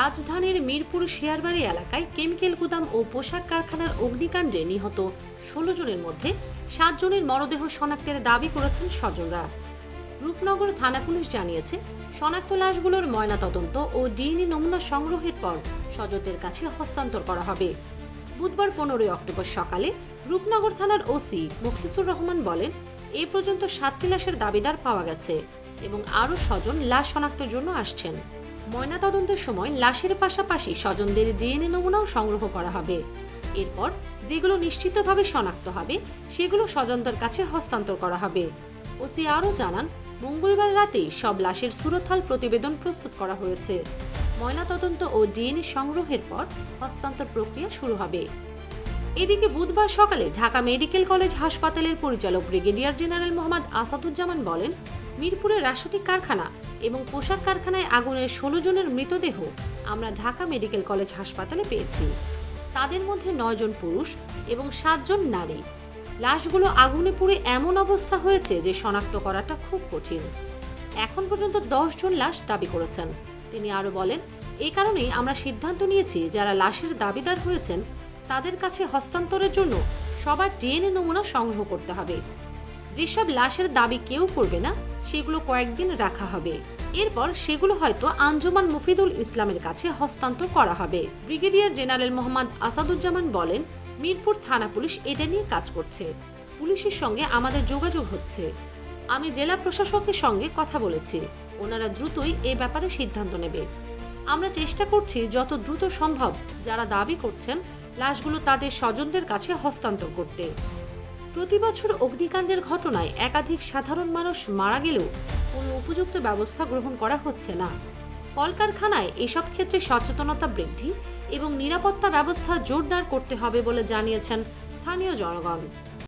রাজধানীর মিরপুর শেয়ারবাড়ি এলাকায় কেমিক্যাল গুদাম ও পোশাক কারখানার অগ্নিকাণ্ডে নিহত ষোলো জনের মধ্যে সাত জনের মরদেহ শনাক্তের দাবি করেছেন স্বজনরা। রূপনগর থানা পুলিশ জানিয়েছে, শনাক্ত লাশগুলোর ময়নাতদন্ত ও ডিএনএ নমুনা সংগ্রহের পর স্বজনদের কাছে হস্তান্তর করা হবে। বুধবার পনেরোই অক্টোবর সকালে রূপনগর থানার ওসি মুখলিসুর রহমান বলেন, এ পর্যন্ত সাতটি লাশের দাবিদার পাওয়া গেছে এবং আরও স্বজন লাশ শনাক্তের জন্য আসছেন। ময়নাতদন্তের সময় লাশের পাশাপাশি স্বজনদের ডিএনএ নমুনাও সংগ্রহ করা হবে। এরপর যেগুলো নিশ্চিতভাবে শনাক্ত হবে, সেগুলো স্বজনদের কাছে হস্তান্তর করা হবে। ওসি আরও জানান, মঙ্গলবার রাতেই সব লাশের সুরতহাল প্রতিবেদন প্রস্তুত করা হয়েছে। ময়নাতদন্ত ও ডিএনএ সংগ্রহের পর হস্তান্তর প্রক্রিয়া শুরু হবে। এদিকে বুধবার সকালে ঢাকা মেডিকেল কলেজ হাসপাতালের পরিচালক ব্রিগেডিয়ার জেনারেল মোহাম্মদ আসাদুজ্জামান বলেন, মিরপুরের রাসায়নিক কারখানা এবং পোশাক কারখানায় আগুনের ষোলো জনের মৃতদেহ আমরা ঢাকা মেডিকেল কলেজ হাসপাতালে পেয়েছি। তাদের মধ্যে নয়জন পুরুষ এবং সাতজন নারী। লাশগুলো আগুনে পুড়ে এমন অবস্থা হয়েছে যে শনাক্ত করাটা খুব কঠিন। এখন পর্যন্ত জন লাশ দাবি করেছেন। তিনি আরও বলেন এই কারণেই আমরা সিদ্ধান্ত নিয়েছি যারা লাশের দাবিদার হয়েছেন তাদের কাছে হস্তান্তরের জন্য সবার ডিএনএ নমুনা সংগ্রহ করতে হবে। যেসব লাশের দাবি কেউ করবে না, সেগুলো কয়েকদিন রাখা হবে। এরপর সেগুলো হয়তো আঞ্জুমান মুফিদুল ইসলামের কাছে হস্তান্তর করা হবে। ব্রিগেডিয়ার জেনারেল মোহাম্মদ আসাদুজ্জামান বলেন, মিরপুর থানা পুলিশ এটা নিয়ে কাজ করছে। পুলিশের সঙ্গে আমাদের যোগাযোগ হচ্ছে। আমি জেলা প্রশাসকের সঙ্গে কথা বলেছি। ওনারা দ্রুতই এ ব্যাপারে সিদ্ধান্ত নেবে। আমরা চেষ্টা করছি যত দ্রুত সম্ভব যারা দাবি করছেন লাশগুলো তাদের স্বজনদের কাছে হস্তান্তর করতে। প্রতি বছর অগ্নিকাণ্ডের ঘটনায় একাধিক সাধারণ মানুষ মারা গেলেও কোনো উপযুক্ত ব্যবস্থা গ্রহণ করা হচ্ছে না। কলকারখানায় এসব ক্ষেত্রে সচেতনতা বৃদ্ধি এবং নিরাপত্তা ব্যবস্থা জোরদার করতে হবে বলে জানিয়েছেন স্থানীয় জনগণ।